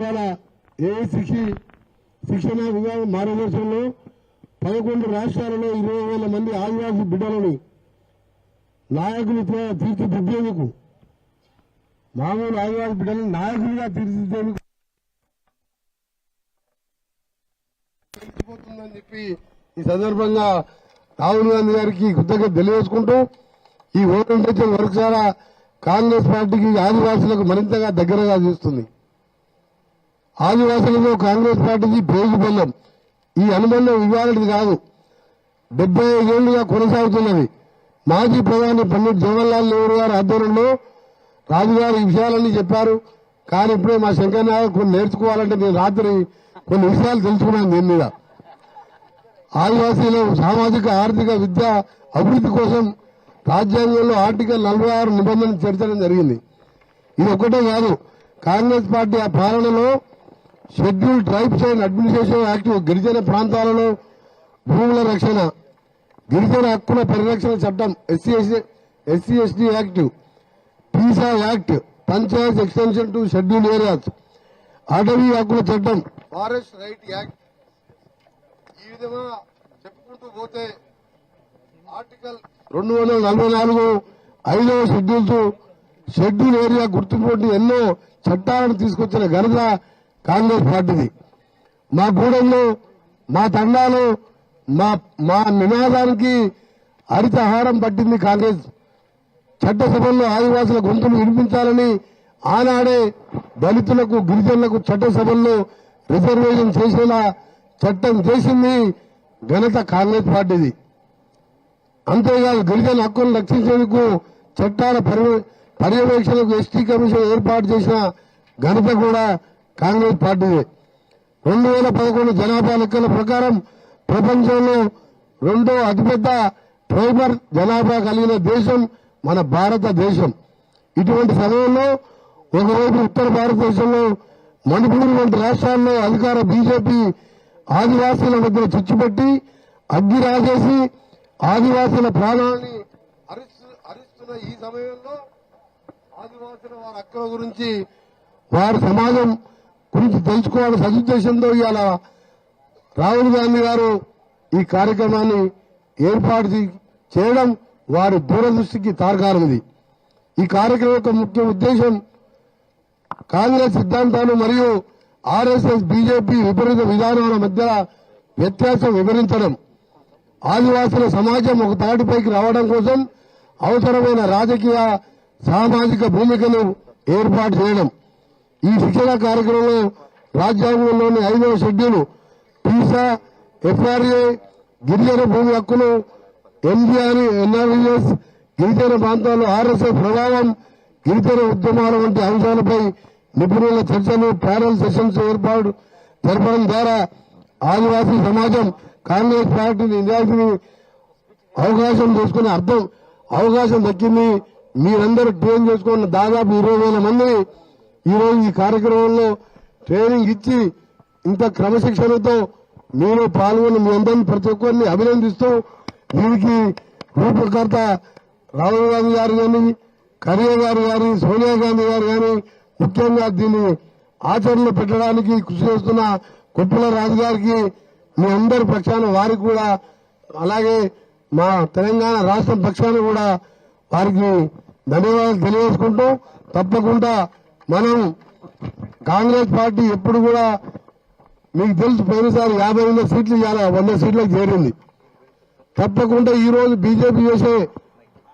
ఇవాళ ఏఐసిసి శిక్షణ విభాగం మార్గదర్శనంలో పదకొండు రాష్ట్రాలలో ఇరవై వేల మంది ఆదివాసీ బిడ్డలను నాయకులు తీర్చిదిద్దేందుకు మామూలు ఆదివాసీ బిడ్డలను నాయకులుగా తీర్చిదిద్దేందుకు తెలిసిపోతుందని చెప్పి ఈ సందర్భంగా రాహుల్ గాంధీ గారికి కృతజ్ఞత తెలియజేసుకుంటూ ఈ ఓరియంటేషన్ వర్క్ ద్వారా కాంగ్రెస్ పార్టీకి ఆదివాసులకు మరింతగా దగ్గరగా చేస్తుంది. ఆదివాసులతో కాంగ్రెస్ పార్టీకి పేరు బలం ఈ అనుబంధం ఇవ్వాలది కాదు. డెబ్బై ఐదేళ్ళుగా కొనసాగుతున్నది. మాజీ ప్రధాని పండిట్ జవహర్లాల్ నెహ్రూ గారి ఆధ్వర్యంలో రాజుగారు ఈ విషయాలన్నీ చెప్పారు. కానీ ఇప్పుడే మా శంకర్ నాయక్ కొన్ని నేర్చుకోవాలంటే నేను రాత్రి కొన్ని విషయాలు తెలుసుకున్నాను దీని మీద. ఆదివాసీలు సామాజిక ఆర్థిక విద్య అభివృద్ధి కోసం రాజ్యాంగంలో ఆర్టికల్ నలభై ఆరు నిబంధనలు చేర్చడం జరిగింది. ఇది ఒక్కటే కాదు. కాంగ్రెస్ పార్టీ ఆ పాలనలో schedule tribes and administration act గిరిజన ప్రాంతాలలో భూముల రక్షణ గిరిజన హక్కుల పరిరక్షణ చట్టం SC SC ST act PESA act panchayat extension to schedule areas అటవీ హక్కుల చట్టం. ఫారెస్ట్ రైట్ యాక్ట్ ఈ విధంగా చెప్పుకుంటూ పోతే ఆర్టికల్ రెండు వందల నలభై నాలుగు ఐదవ షెడ్యూల్స్ షెడ్యూల్ ఏరియా గుర్తింపు ఎన్నో చట్టాలను తీసుకొచ్చిన ఘనత కాంగ్రెస్ పార్టీది. మా గూడెంలో మా తండాలో మా మా నినాదానికి హరితహారం పట్టింది కాంగ్రెస్. చట్టసభల్లో ఆదివాసుల గొంతులు వినిపించాలని ఆనాడే దళితులకు గిరిజనులకు చట్టసభల్లో రిజర్వేషన్ చేసేలా చట్టం చేసింది ఘనత కాంగ్రెస్ పార్టీది. అంతేకాదు గిరిజన హక్కులను రక్షించేందుకు చట్టాల పర్యవేక్షణకు ఎస్టీ కమిషన్ ఏర్పాటు చేసిన ఘనత కూడా కాంగ్రెస్ పార్టీదే రెండు వేల పదకొండు జనాభా లెక్కల ప్రకారం ప్రపంచంలో రెండో అతిపెద్ద ట్రైబర్ జనాభా కలిగిన దేశం మన భారతదేశం. ఇటువంటి సమయంలో ఒకవైపు ఉత్తర భారతదేశంలో మణిపూర్ వంటి రాష్ట్రాల్లో అధికార బీజేపీ ఆదివాసీల మధ్య చిచ్చుపెట్టి అగ్గి రాజేసి ఆదివాసుల ప్రాణాన్ని అరిస్తున్న ఈ సమయంలో ఆదివాసుల వారి హక్కుల గురించి వారి సమాజం గురించి తెలుసుకోవాలి సదుద్దేశంతో ఇవాళ రాహుల్ గాంధీ గారు ఈ కార్యక్రమాన్ని ఏర్పాటు చేయడం వారి దూరదృష్టికి తార్కారం ఈ కార్యక్రమం యొక్క ముఖ్య ఉద్దేశం కాంగ్రెస్ సిద్ధాంతాలు మరియు ఆర్ఎస్ఎస్ బీజేపీ విపరీత విధానాల మధ్య వ్యత్యాసం వివరించడం ఆదివాసుల సమాజం ఒక తాటిపైకి రావడం కోసం అవసరమైన రాజకీయ సామాజిక భూమికను ఏర్పాటు చేయడం. ఈ శిక్షణ కార్యక్రమంలో రాజ్యాంగంలోని ఐదవ షెడ్యూల్ పీసా ఎఫ్ఆర్ఏ గిరిజన భూమి హక్కులు ఎన్జిఆర్ ఎన్ఆర్ఎస్ గిరిజన ప్రాంతాల్లో ఆర్ఎస్ఎఫ్ ప్రభావం గిరిజన ఉద్యమాలు వంటి అంశాలపై నిపుణుల చర్చలు ప్యానల్ సెషన్స్ ఏర్పాటు జరపడం ద్వారా ఆదివాసీ సమాజం కాంగ్రెస్ పార్టీని నిజాయితీని అవకాశం చేసుకునే అర్థం అవకాశం దక్కింది. మీరందరూ ట్రైన్ చేసుకున్న దాదాపు ఇరవై వేల మంది ఈరోజు ఈ కార్యక్రమంలో ట్రైనింగ్ ఇచ్చి ఇంత క్రమశిక్షణతో మీరు పాల్గొని మీ అందరినీ ప్రతి ఒక్కరిని అభినందిస్తూ దీనికి రూపకర్త రాహుల్ గాంధీ గారు కానీ ఖర్గే గారు కానీ సోనియా గాంధీ గారు కానీ ముఖ్యంగా దీన్ని ఆచరణలో పెట్టడానికి కృషి చేస్తున్న కొప్పుల రాజు గారికి మీ అందరి పక్షాన వారికి కూడా అలాగే మా తెలంగాణ రాష్ట్రం పక్షాన కూడా వారికి ధన్యవాదాలు తెలియజేసుకుంటూ తప్పకుండా మనం కాంగ్రెస్ పార్టీ ఎప్పుడు కూడా మీకు తెలుసు పోయినసారి యాభై వందల సీట్లు ఇవాళ వంద సీట్లకు చేరింది. తప్పకుండా ఈ రోజు బీజేపీ చేసే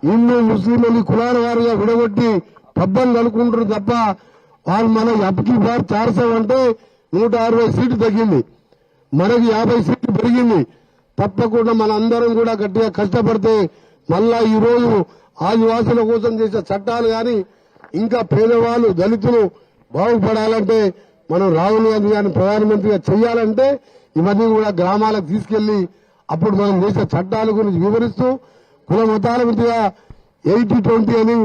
హిందూ ముస్లింలని కులాల వారిగా విడగొట్టి పబ్బం కలుకుంటారు తప్ప వాళ్ళు మన అప్పటి బార్ చార్సం నూట అరవై సీట్లు తగ్గింది. మనకి యాభై సీట్లు పెరిగింది. తప్పకుండా మన అందరం కూడా గట్టిగా కష్టపడితే మళ్ళా ఈ రోజు ఆదివాసుల కోసం చేసే చట్టాలు కానీ ఇంకా పేదవాళ్ళు దళితులు బాగుపడాలంటే మనం రాహుల్ గాంధీ గారిని ప్రధానమంత్రిగా చేయాలంటే ఇవన్నీ కూడా గ్రామాలకు తీసుకెళ్ళి అప్పుడు మనం చేసే చట్టాల గురించి వివరిస్తూ కుల మతాల మధ్య ఎయిటీ ట్వంటీ అని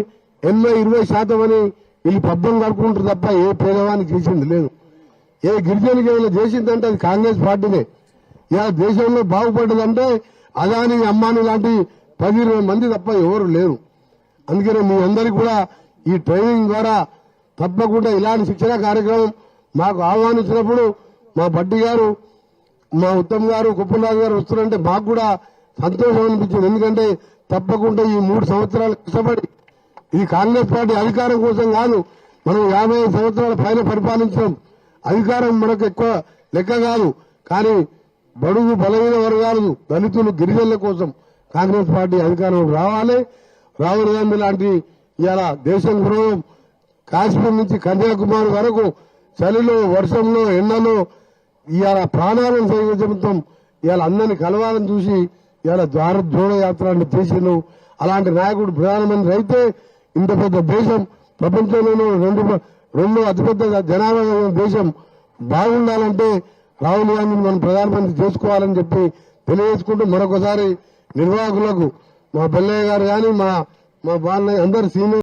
ఎనభై ఇరవై శాతం అని వీళ్ళు పబ్బం కడుకుంటారు తప్ప ఏ పేదవానికి చేసింది లేదు. ఏ గిరిజనకి ఏమైనా చేసిందంటే అది కాంగ్రెస్ పార్టీనే. ఇలా దేశంలో బాగుపడ్డదంటే అదాని అమ్మాని లాంటి పది ఇరవై మంది తప్ప ఎవరు లేరు. అందుకనే మీ అందరికీ కూడా ఈ ట్రైనింగ్ ద్వారా తప్పకుండా ఇలాంటి శిక్షణ కార్యక్రమం మాకు ఆహ్వానించినప్పుడు మా బడ్డి గారు మా ఉత్తమ్ గారు కుప్పనాథ్ గారు వస్తున్నారంటే మాకు కూడా సంతోషం అనిపించింది. ఎందుకంటే తప్పకుండా ఈ మూడు సంవత్సరాలు కష్టపడి ఇది కాంగ్రెస్ పార్టీ అధికారం కోసం కాదు మనం యాభై ఐదు సంవత్సరాల పైన పరిపాలించడం అధికారం మనకు ఎక్కువ లెక్క కాదు. కానీ బడుగు బలహీన వర్గాలు దళితులు గిరిజనుల కోసం కాంగ్రెస్ పార్టీ అధికారం రావాలి. రాహుల్ గాంధీ లాంటి ఇవాళ దేశం కాశ్మీర్ నుంచి కన్యాకుమారి వరకు చలిలో వర్షంలో ఎండలో ఇవాళ ప్రాణాలను సైతం ఇవాళ అందరిని కలవాలని చూసి ఇవాళ ద్వార జోడో యాత్ర అంటే చేసిండు అలాంటి నాయకుడు ప్రధానమంత్రి అయితే ఇంత పెద్ద దేశం ప్రపంచంలోనూ రెండు రెండు అతిపెద్ద జనాభా దేశం. బాగుండాలంటే రాహుల్ గాంధీని మనం ప్రధానమంత్రి చేసుకోవాలని చెప్పి తెలియజేసుకుంటూ మరొకసారి నిర్వాహకులకు మా పెళ్ళయ్య గారు కానీ మా మా బాలయ్య అందరు సీనియర్